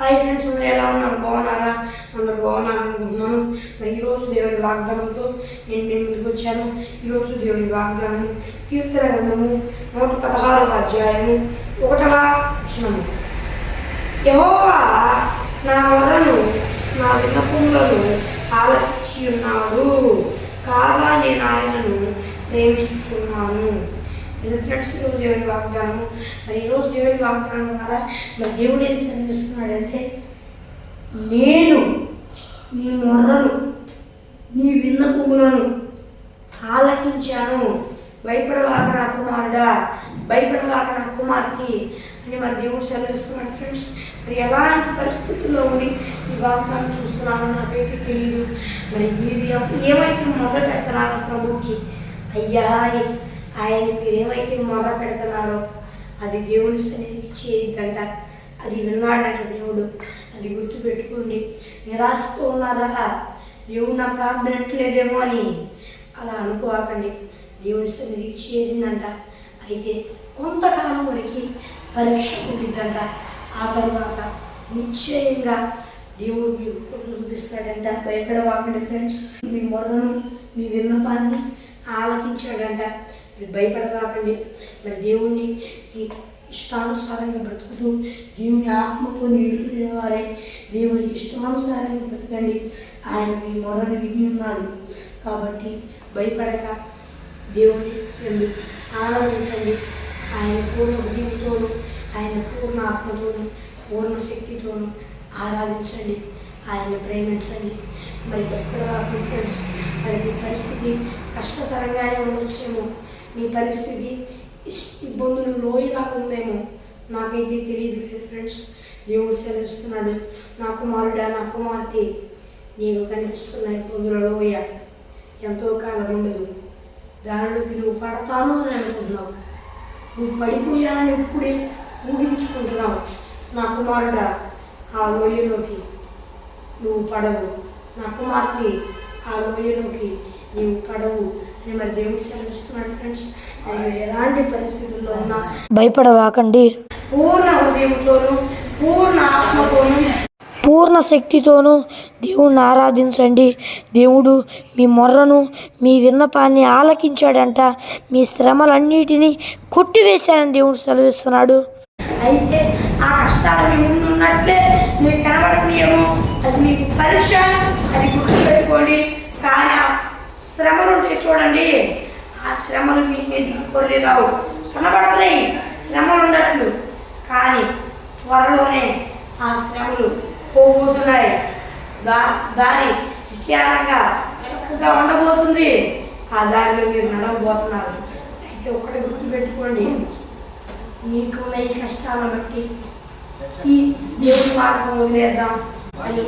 Hi friends అందరూ ఎలా ఉన్నారు? బాగున్నారా? అందరూ బాగున్నారు అనుకుంటున్నాను. మరి ఈరోజు దేవుడి వాగ్దానంతో నేను మీ ముందుకు వచ్చాను. ఈరోజు దేవుడి వాగ్దానం కీర్తన గ్రంథము నూట పదహారవ అధ్యాయము ఒకటవ వచనము. యహోవా నా వరను నా విన్నపములను ఆలకించి ఉన్నాడు కాగా నేను ఆయనను ప్రేమిస్తున్నాను ఇది ఫ్రెండ్స్ ఈరోజు దేవుని వాగ్దానము. మరి ఈరోజు దేవుని వాగ్దానం ద్వారా మరి దేవుడు ఏం సంధిస్తున్నాడంటే నేను నీ మొర్రను నీ విన్నపములను ఆలకించాను. భయపడలాక నా కుమారుడా భయపడలాక నా కుమార్కి అని మరి దేవుడు సెలవిస్తున్నాడు ఫ్రెండ్స్. మరి ఎలాంటి పరిస్థితుల్లో ఉండి ఈ వాగ్దానం చూస్తున్నానో నాకైతే తెలియదు మరి మీరు ఏమైతే మొదలు పెడుతున్నారో ప్రభుకి అయ్యా అని ఆయన మీరేమైతే ఏమైతే మొదలు పెడుతున్నారో అది దేవుని సన్నిధికి చేరిద్దంట అది విన్నాడంట దేవుడు. అది గుర్తుపెట్టుకోండి. నిరాశతో ఉన్నారా? దేవుడు నా ప్రార్థన ఎట్లేదేమో అని అలా అనుకోకండి. దేవుని సన్నిధికి చేరిందంట. అయితే కొంతకాలం వరకు పరీక్ష ఉండిద్దంట ఆ తర్వాత నిశ్చయంగా దేవుడు మీకు చూపిస్తాడంట భయపడవాకండి ఫ్రెండ్స్. మీ మొరను మీ విన్నపాన్ని ఆలకించాడంట. మీరు భయపడవాకండి మరి దేవుణ్ణి ఇష్టానుసారంగా బ్రతుకుతూ దేవుని ఆత్మతో నిండుకునే వారే దేవునికి ఇష్టానుసారంగా బ్రతకండి. ఆయన మీ మొరను విని ఉన్నాడు. కాబట్టి భయపడక. దేవుని ఆరాధించండి. ఆయన పూర్ణ బుద్ధితోనూ ఆయన పూర్ణ ఆత్మతోనూ పూర్ణ శక్తితోనూ ఆరాధించండి. ఆయన ప్రేమించండి. మరి ఎక్కడ ఫ్రెండ్స్ మరి మీ పరిస్థితి కష్టతరంగానే ఉండొచ్చేమో. మీ పరిస్థితి? ఇబ్బందులు లోయలాగా ఉందేమో? నాకైతే తెలియదు ఫ్రెండ్స్. దేవుడు సెలవిస్తున్నాడు. నా కుమారుడా నా కుమార్తె నీకు కనిపిస్తున్న ఇబ్బందుల లోయ ఎంతో కాలం ఉండదు. దానిలోకి నువ్వు పడతాను అని అనుకుంటున్నావు. నువ్వు పడిపోయానని ఇప్పుడే ఊహించుకుంటున్నావు. నా కుమారుడా ఆ లోయలోకి నువ్వు పడవు. నా కుమార్తె ఆ లోయలోకి నీవు పడవు. అని మరి దేవుడు సెలవిస్తున్నాడు ఫ్రెండ్స్ నేను ఎలాంటి పరిస్థితుల్లో ఉన్నా భయపడవాకండి. పూర్ణ హృదయంతోనూ పూర్ణ ఆత్మతోనూ. పూర్ణ శక్తితోనూ దేవుణ్ణి ఆరాధించండి. దేవుడు మీ మొర్రను మీ విన్నపాన్ని ఆలకించాడంట. మీ శ్రమలన్నిటినీ కొట్టివేశానని దేవుడు సెలవిస్తున్నాడు. అయితే ఆ కష్టాలు మీ ముందు ఉన్నట్లే మీకు కనబడుతున్నాయేమో. అది మీకు పరీక్ష అది గుర్తుపెట్టుకోండి కానీ ఆ శ్రమలు ఉంటాయి చూడండి ఆ శ్రమలు మీ మీదకి కొర్రి రావు కనబడుతున్నాయి శ్రమలు ఉండట్లు కానీ త్వరలోనే ఆ శ్రమలు పోబోతున్నాయి. దా దారి విశాలంగా చక్కగా ఉండబోతుంది. ఆ దారిలో మీరు నడవబోతున్నారు. అయితే ఒకటి గుర్తుపెట్టుకోండి. మీకున్న ఈ కష్టాలను బట్టి ఈ దేవుని మార్గం వదిలేద్దాం. అని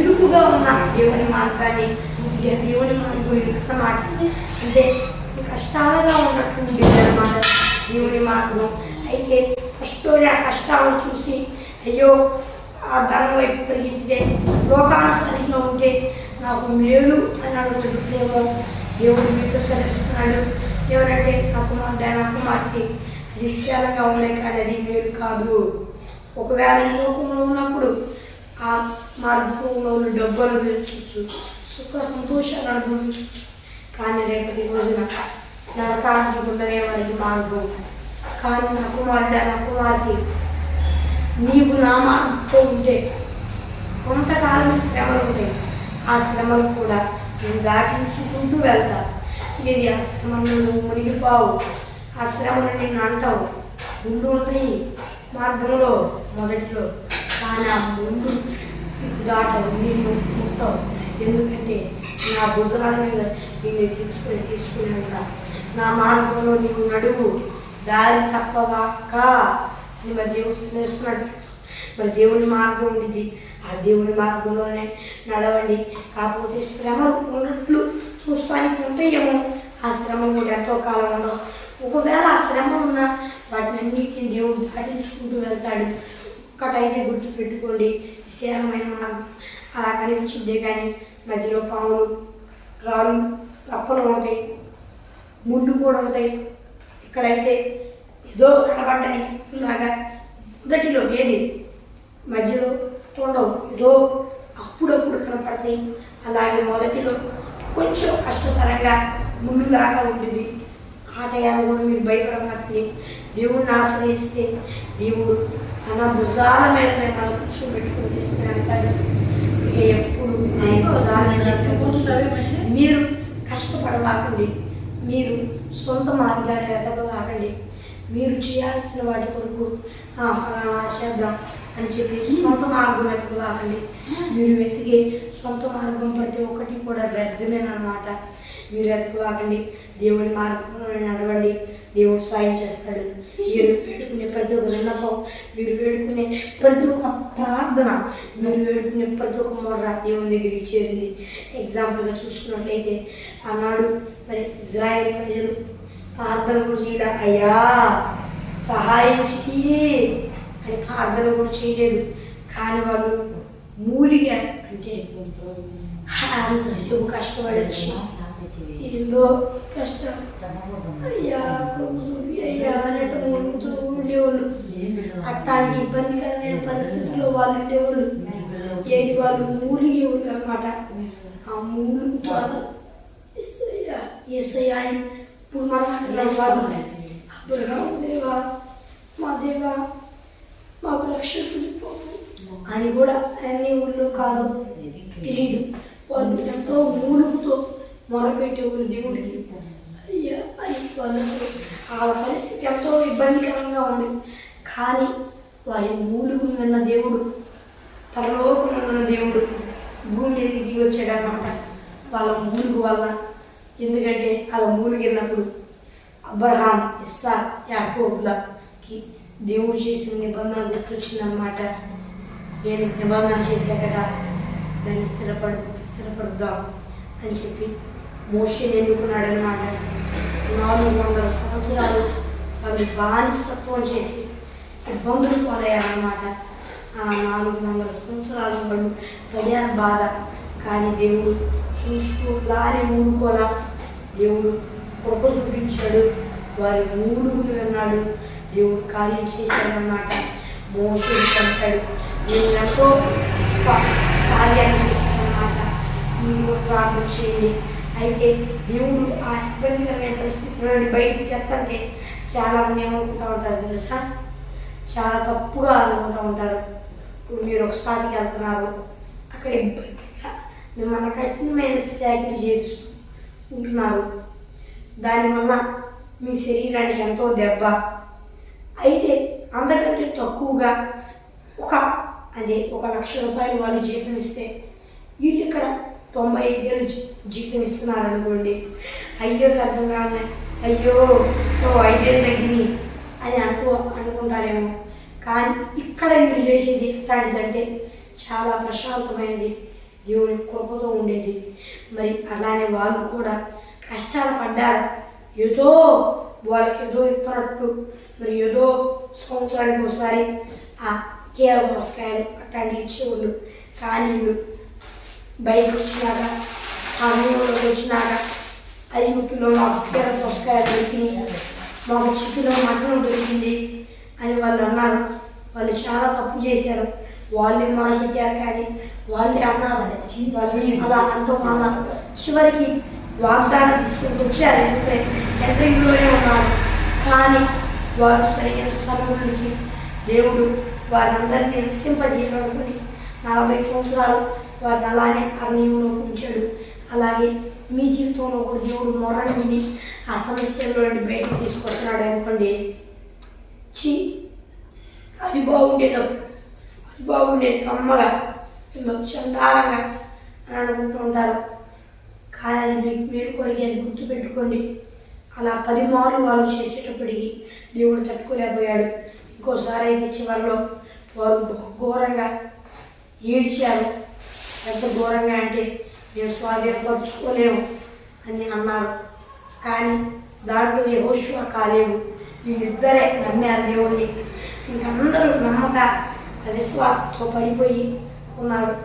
ఇరుకుగా ఉన్న దేవుని మార్గాన్ని ఈ దేవుని మార్గం ఇరుకున్న మాట అంటే కష్టాలుగా ఉన్నట్టుంది అనమాట దేవుని మార్గం అయితే ఫస్ట్ ఆ కష్టాలను చూసి అయ్యో ఆ ధనం వైపు పెరిగితే లోకానుసరిగా ఉంటే నాకు మేలు అని అడుగుతుందేమో దేవుడు మీతో సెలవిస్తున్నాడు ఎవరంటే నా కుమార్తె నా కుమార్తె అది విశాలంగా ఉన్నాయి కానీ అది మేలు కాదు ఒకవేళ ఈ లోకంలో ఉన్నప్పుడు ఆ మార్గంలో ఉన్న డబ్బులు తెచ్చు సుఖ సంతోషాలు అనుభవించవచ్చు కానీ రేపటి రోజున నరకానికి ఉండనే వారికి మార్గం కానీ నా కుమారుడు నా కుమార్తె నీవు నా మార్గంతో ఉంటే కొంతకాలం శ్రమలు ఉంటాయి ఆ శ్రమలు కూడా నేను దాటించుకుంటూ వెళ్తా ఇది ఆ శ్రమను నువ్వు మునిగిపోవు. ఆ శ్రమను నేను అంటావు. ముందు ఉంటాయి మార్గంలో మొదట్లో. కానీ ఆ ముందు నీకు దాటవు. నిన్ను ముట్టవు. ఎందుకంటే నా భుజాల మీద నేను తీసుకుని వెళ్తా నా మార్గంలో నీవు నడువు. దారి తప్పవాక అని మరి దేవుడు? మా మరి దేవుని మార్గం ఉంది ఆ దేవుని మార్గంలోనే నడవండి. కాకపోతే శ్రమలు ఉన్నట్లు చూస్తానికి ఉంటాయేమో ఆ శ్రమ కూడా ఎంతో కాలం ఉండవు. ఒకవేళ ఆ శ్రమ ఉన్నా వాటిని అన్నిటిని దేవుడు దాటించుకుంటూ వెళ్తాడు. ఒక్కటైతే గుర్తు పెట్టుకోండి విశాలమైన మార్గం. అలా కనిపించిందే కానీ మధ్యలో పాములు రాళ్ళు రప్పలు ఉంటాయి ముళ్ళు కూడా ఉంటాయి. ఇక్కడైతే ఏదో కనబడ్డాయి ఇలాగా. మొదటిలో ఏది? మధ్యలో ఏదో అప్పుడప్పుడు కనపడతాయి. అలాగే మొదటిలో కొంచెం కష్టతరంగా ముళ్ళులాగా ఉంటుంది ఆ టయాన్ని కూడా మీరు భయపడమాకండి. దేవుణ్ణి ఆశ్రయిస్తే దేవుడు తన భుజాల మీద మిమ్మల్ని కూర్చోబెట్టుకుని తీసుకుని ఇక ఎప్పుడు ఆయన భుజాల మీద మీరు కష్టపడవాకండి మీరు సొంత మార్గాన్ని వెతకవాకండి మీరు చేయాల్సిన వాటి కొరకు ఫలానా చేద్దాం అని చెప్పి సొంత మార్గం వెతకవాకండి మీరు వెతికే సొంత మార్గం ప్రతి ఒక్కటి కూడా వ్యర్థమేనమాట మీరు వెతకవాకండి దేవుడి మార్గంలో నడవండి. దేవుడు సాయం చేస్తాడు. మీరు వేడుకునే ప్రతి ఒక్క విన్నపం మీరు వేడుకునే ప్రతి ఒక్క ప్రార్థన మీరు వేడుకునే ప్రతి ఒక్క మొర్ర దేవుని దగ్గరికి చేరింది. ఎగ్జాంపుల్గా చూసుకున్నట్లయితే ఆనాడు మరి ఇజ్రాయెల్ ప్రజలు ప్రార్థన కూడా చేయడం అయ్యా సహాయం చెయ్యి అని ప్రార్థన కూడా చేయలేదు. కానీ వాళ్ళు మూలిగా అంటే అంతసేపు కష్టపడి వచ్చి ఏందో కష్టం. అయ్యా ప్రభు, అయ్యా అన్నట్టు ముందు ఉండేవాళ్ళు. అట్లాంటి ఇబ్బందికరమైన పరిస్థితుల్లో వాళ్ళు ఉండేవాళ్ళు. ఏది వాళ్ళు మూలిగేవాళ్ళు అనమాట ఆ మూలుగుతో ఏసయ్యా ఇప్పుడు మనం వాళ్ళు. దేవా మా దేవా మాకు లక్ష్యం అని కూడా అన్ని ఊళ్ళో కాదు. తెలియదు వాళ్ళు ఎంతో మూలుగుతో మొరపెట్టేవాళ్ళు దేవుడికి. అయ్యా అని వాళ్ళ పరిస్థితి ఎంతో ఇబ్బందికరంగా ఉంది. కానీ వారి మూలుగు విన్న దేవుడు పరలోకంలో ఉన్న దేవుడు భూమి దిగి వచ్చాడనమాట వాళ్ళ మూలుగు వల్ల ఎందుకంటే వాళ్ళ మూలిగినప్పుడు అబ్రహాం ఇస్సా యాకోబులకి దేవుడు చేసిన నిబంధన గుర్తొచ్చిందనమాట నేను నిబంధన చేశాకట దాన్ని స్థిరపడు స్థిరపడుద్దాం అని చెప్పి మోషన్ ఎన్నుకున్నాడు అనమాట నాలుగు వందల సంవత్సరాలు అవి బానిసత్వం చేసి ఇబ్బందులు పాలయ్యారన్నమాట. ఆ నాలుగు వందల సంవత్సరాలు వాళ్ళు పడారు బాధ. కానీ దేవుడు చూస్తూ లారి ఊరుకోలా. దేవుడు కృప చూపించాడు. వారి మూడుగులు విన్నాడు దేవుడు కార్యం చేశాడనమాట మోసం కట్టాడు దేవుడు ఎంతో కార్యాన్ని చేశాడనమాట మీరు ప్రార్థన చేయండి. అయితే దేవుడు ఆ ఇబ్బందికరమైన పరిస్థితి నుండి బయటికి తెస్తంటే చాలా మంది ఏమనుకుంటూ ఉంటారు తెలుసా? చాలా తప్పుగా అనుకుంటూ ఉంటారు. ఇప్పుడు మీరు ఒక స్థానికి వెళ్తున్నారు. అక్కడ ఇబ్బందిగా మిమ్మల్ని కఠినమైన శాఖలు చేపిస్తూ ఉంటున్నారు. దానివల్ల మీ శరీరానికి ఎంతో దెబ్బ. అయితే అంతకంటే తక్కువగా ఒక అదే ఒక లక్ష రూపాయలు వాళ్ళు జీతం ఇస్తే వీళ్ళు ఇక్కడ తొంభై ఐదేళ్ళు జీతం ఇస్తున్నారు అనుకోండి అయ్యో తగ్గగానే అయ్యో ఓ ఐదేళ్ళు తగ్గినాయి అని అనుకో అనుకుంటారేమో. కానీ ఇక్కడ మీరు చేసేది ఎట్లాంటిదంటే చాలా ప్రశాంతమైనది దేవుని కృపతో ఉండేది. మరి అలానే వాళ్ళు కూడా కష్టాలు పడ్డారు. ఏదో వాళ్ళకి ఏదో ఇస్తున్నట్టు మరి ఏదో సంవత్సరానికి ఒకసారి ఆ కీర దోసకాయలు అట్లాంటివి ఇచ్చేవాళ్ళు. కానీ బయటకు వచ్చినాక ఆ వచ్చినాక ఐదు కిలో మాకు కీర దోసకాయ దొరికినాయి మాకు చికెన్ మటన్ దొరికింది అని వాళ్ళు అన్నారు. వాళ్ళు చాలా తప్పు చేశారు. వాళ్ళే మనం పెట్టారు కానీ వాళ్ళే అన్నారు. వాళ్ళు అలా అంటూ అన్నారు. చివరికి వాగ్దానం తీసుకొని వచ్చారు. ఎందుకంటే ఎంట్రింగ్లోనే ఉన్నారు. కానీ వారు సరైన సమయంలోకి దేవుడు వారందరినీ నిరసింపజేయాలనుకుని నలభై సంవత్సరాలు వారిని అలానే అరణ్యంలో ఉంచాడు. అలాగే మీ జీవితంలో కూడా దేవుడు మొరని ఆ సమస్యల్లో నుండి బయటకు తీసుకొస్తున్నాడు అనుకోండి. చి అది బాగుండేది. అది బాగుండేది కమ్మగా ఇందో చండాలంగా అని అనుకుంటూ ఉంటారు. కానీ అది మీకు మీరు కొరిగి గుర్తుపెట్టుకోండి. అలా పది మార్లు వాళ్ళు చేసేటప్పటికి దేవుడు తట్టుకోలేకపోయాడు. ఇంకోసారి అయితే చివరిలో వారు ఘోరంగా ఏడ్చారు. ఎంత ఘోరంగా అంటే మేము స్వాధీనపరుచుకోలేము అని అన్నారు. కానీ దాంట్లో యహోషువ కాలేవు. వీళ్ళిద్దరే నమ్మారు దేవుణ్ణి. ఇంకందరూ నమ్మక అవిశ్వాసంతో పడిపోయి ఉన్నారు.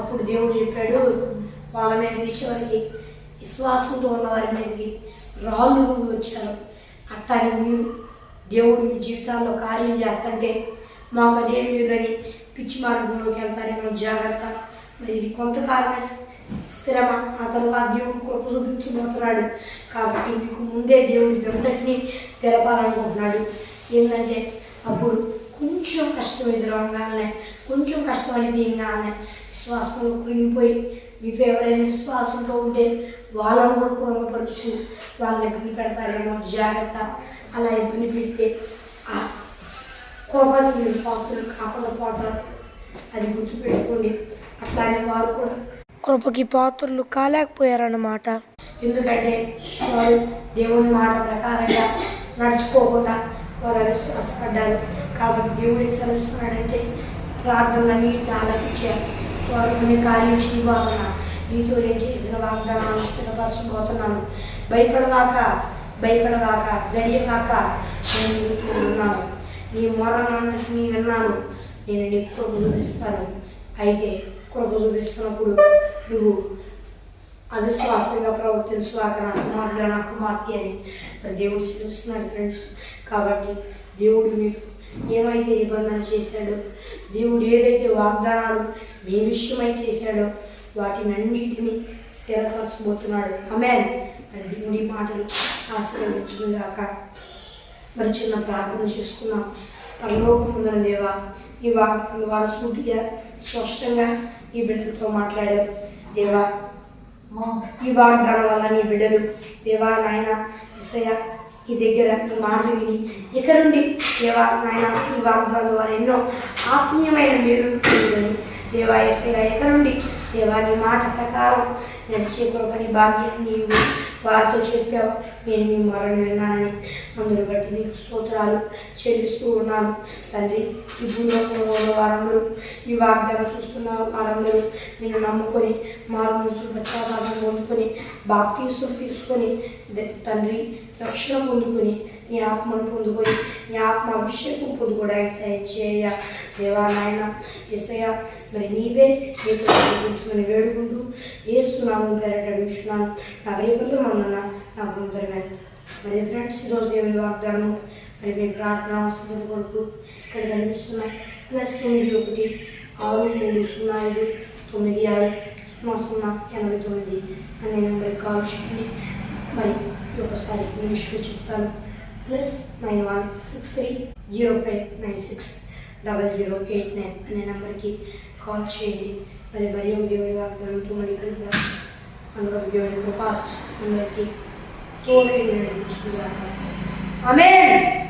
అప్పుడు దేవుడు చెప్పాడు వాళ్ళ మీద చివరికి విశ్వాసంతో ఉన్న వారి మీదకి రాళ్ళు వచ్చారు అట్టాని మీరు దేవుడు మీ జీవితాల్లో కార్యం చేస్తుంటే మాకు అదేం లేదని పిచ్చి మార్గంలోకి వెళ్తారేమో జాగ్రత్త మరి ఇది కొంతకాలమే స్థిరమ ఆ తర్వాత దేవుడు చూపించబోతున్నాడు కాబట్టి మీకు ముందే దేవుడి అంతటినీ తెలపాలనుకుంటున్నాడు. ఏంటంటే అప్పుడు కొంచెం కష్టం ఎదురవగానే కొంచెం కష్టం అనిపించగానే విశ్వాసంలో కృంగిపోయి మీకు ఎవరైనా విశ్వాసంతో ఉంటే వాళ్ళను కూడా కురంగపరుచు వాళ్ళని ఇబ్బంది పెడతారేమో జాగ్రత్త. అలా ఇబ్బంది పెడితే ఆ కోపాన్ని మీరు పాత్రలు కాకుండా పోతారు అది గుర్తుపెట్టుకోండి. అట్లానే వారు కూడా కృపకి పాత్రలు కాలేకపోయారన్నమాట. ఎందుకంటే వారు దేవుని మాట ప్రకారంగా నడుచుకోకుండా వారు అవిశ్వాసపడ్డారు. కాబట్టి దేవుడు ఏం ప్రార్థనని ప్రార్థనలన్నింటిని ఆలకించారు వారు కొన్ని కార్యం చేయబోతున్నా నీతో నేను చేసిన వాగ్దానాన్ని స్థిరపరచబోతున్నాను. భయపడవాక భయపడవాక జడియవాక నేను నీతో ఉన్నాను. నీ మొరనందరినీ విన్నాను. నేను నీకు కృప చూపిస్తాను అయితే కృప చూపిస్తున్నప్పుడు నువ్వు అవిశ్వాసంగా ప్రవర్తించువాక నా కుమారుడు నా కుమార్తె అని మరి దేవుడు సెలవిస్తున్నాడు ఫ్రెండ్స్ కాబట్టి దేవుడు మీకు ఏమైతే నిబంధన చేశాడో దేవుడు ఏదైతే వాగ్దానాలు మీ విషయమై చేశాడో వాటిని అన్నిటినీ స్థిరపరచబోతున్నాడు ఆమె మరి దేవుడి మాటలు ఆశీర్వదించుగాక మరి చిన్న ప్రార్థన చేసుకున్నాం పరలోకముందన దేవా ఈ వాగ్దానం ద్వారా సూటిగా స్పష్టంగా ఈ బిడ్డలతో మాట్లాడావు దేవా ఈ వాగ్దానం వల్ల నీ బిడ్డలు దేవా నాయన విషయ ఈ దగ్గర నీ మాట విని ఇక్కడ నుండి దేవా నాయన ఈ వాగ్దానం ద్వారా ఎన్నో ఆత్మీయమైన మీరు దేవా ఎస్ఐ ఎక్కడ నుండి దేవా నీ మాట ప్రకారం నడిచే కృపని భాగ్యాన్ని నీవు వారితో చెప్పావు. నేను మీ మరణ విన్నానని అందుని బట్టి నీకు స్తోత్రాలు చెల్లిస్తూ ఉన్నాను. తండ్రి ఈ భూలోకంలో ఉన్న వారందరూ ఈ వాగ్దానం చూస్తున్న వారందరూ నేను నమ్ముకొని మారు మనసు పశ్చాత్తాపం పొందుకొని బాప్తీసం తీసుకొని తండ్రి రక్షణ పొందుకొని నీ ఆత్మను పొందుకొని నీ ఆత్మ అభిషేకం పొందుకోవడానికి సహాయం చేయ దేవా నాయన ఏసయ్య మరి నీవే నీకు వేడుకుంటూ ఏస్తున్నాము పేరట అడుగుతున్నాను నా రేపటి మందన నా ముందరమే మరి ఫ్రెండ్స్ ఈరోజు దేవుని వాగ్దానం మరి మీ ప్రార్థన అవసరం కొరకు ఇక్కడ కనిపిస్తున్నాయి ప్లస్ తొమ్మిది ఒకటి ఆరు మూడు సున్నా ఐదు తొమ్మిది ఆరు సున్నా సున్నా ఎనభై తొమ్మిది అనే నెంబర్కి కాల్ చేయండి. మరి ఒకసారి ఇంగ్లీష్లో చెప్తాను. Plus nine one six three zero five nine six double zero eight nine అనే నెంబర్కి కాల్ చేయండి. మరి మరి దేవుని వాగ్దానంతో మరి కలుద్దాం. అందులో దేవుడి పాస్ అందరికీ in Amen.